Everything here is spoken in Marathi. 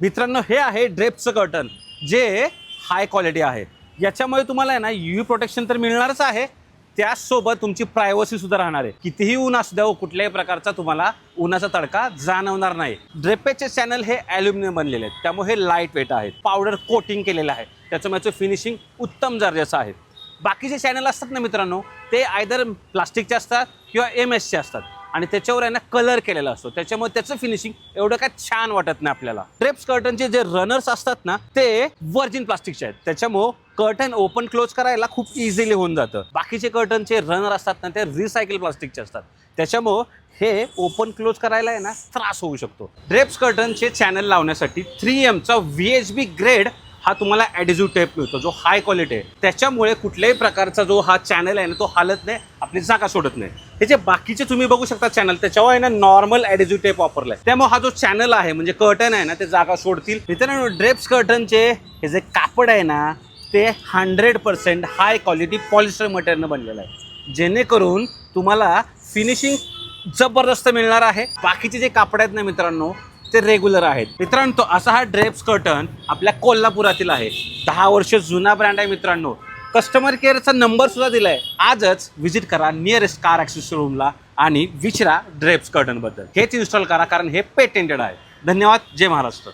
मित्रांनो हे आहे ड्रेपचं कर्टन जे हाय क्वालिटी आहे. याच्यामुळे तुम्हाला आहे ना यू प्रोटेक्शन तर मिळणारच आहे. त्याचसोबत तुमची प्रायव्हसी सुद्धा राहणार आहे. कितीही ऊन असू द्या हो, कुठल्याही प्रकारचा तुम्हाला उन्हाचा तडका जाणवणार नाही. ड्रेपेचे चॅनल हे ॲल्युमिनियम बनलेले आहेत. त्यामुळे हे लाइट वेट आहेत. पावडर कोटिंग केलेलं आहे. त्याच्यामुळे फिनिशिंग उत्तम दर्जाचं आहे. बाकीचे चॅनल असतात ना मित्रांनो ते आयदर प्लास्टिकचे असतात किंवा एम एसचे असतात. आणि त्याच्यावर आहे ना कलर केलेला असतो. त्याच्यामुळे त्याचं फिनिशिंग एवढं काय छान वाटत नाही आपल्याला. ड्रेप्स कर्टनचे जे रनर्स असतात ना ते वर्जिन प्लास्टिकचे आहेत. त्याच्यामुळं कर्टन ओपन क्लोज करायला खूप इझिली होऊन जातं. बाकीचे कर्टनचे रनर असतात ना ते रिसायकल प्लास्टिकचे असतात. त्याच्यामुळं हे ओपन क्लोज करायला आहे ना त्रास होऊ शकतो. ड्रेप्स कर्टनचे चॅनल लावण्यासाठी थ्री एमचा व्ही एच बी ग्रेड हा तुम्हाला ॲडिझिव्ह टेप मिळतो जो हाय क्वालिटी आहे. त्याच्यामुळे कुठल्याही प्रकारचा जो हा चॅनल आहे ना तो हालत नाही आपली जागा सोडत नाही. हे जे बाकीचे तुम्ही बघू शकता चॅनल त्याच्यावर आहे ना नॉर्मल ॲडिझिव्ह टेप वापरलाय. त्यामुळे हा जो चॅनल आहे म्हणजे कर्टन आहे ना ते जागा सोडतील. मित्रांनो ड्रेप्स कर्टनचे हे जे कापड आहे ना ते hundred percent high quality polyester मटेरियलनं बनलेलं आहे. जेणेकरून तुम्हाला फिनिशिंग जबरदस्त मिळणार आहे. बाकीचे जे कापड आहेत ना मित्रांनो ते रेग्युलर आहेत. मित्रांनो तो असा हा ड्रेप्स कर्टन आपल्या कोल्हापुरातील आहे. दहा वर्ष जुना ब्रँड आहे मित्रांनो. कस्टमर केअरचा नंबर सुद्धा आहे आजच व्हिजिट करा नियरेस्ट कार ॲक्सेस रूमला आणि विचारा ड्रेप्स कर्टनबद्दल. हेच इन्स्टॉल करा कारण हे पेटेंटेड आहे. धन्यवाद. जय महाराष्ट्र.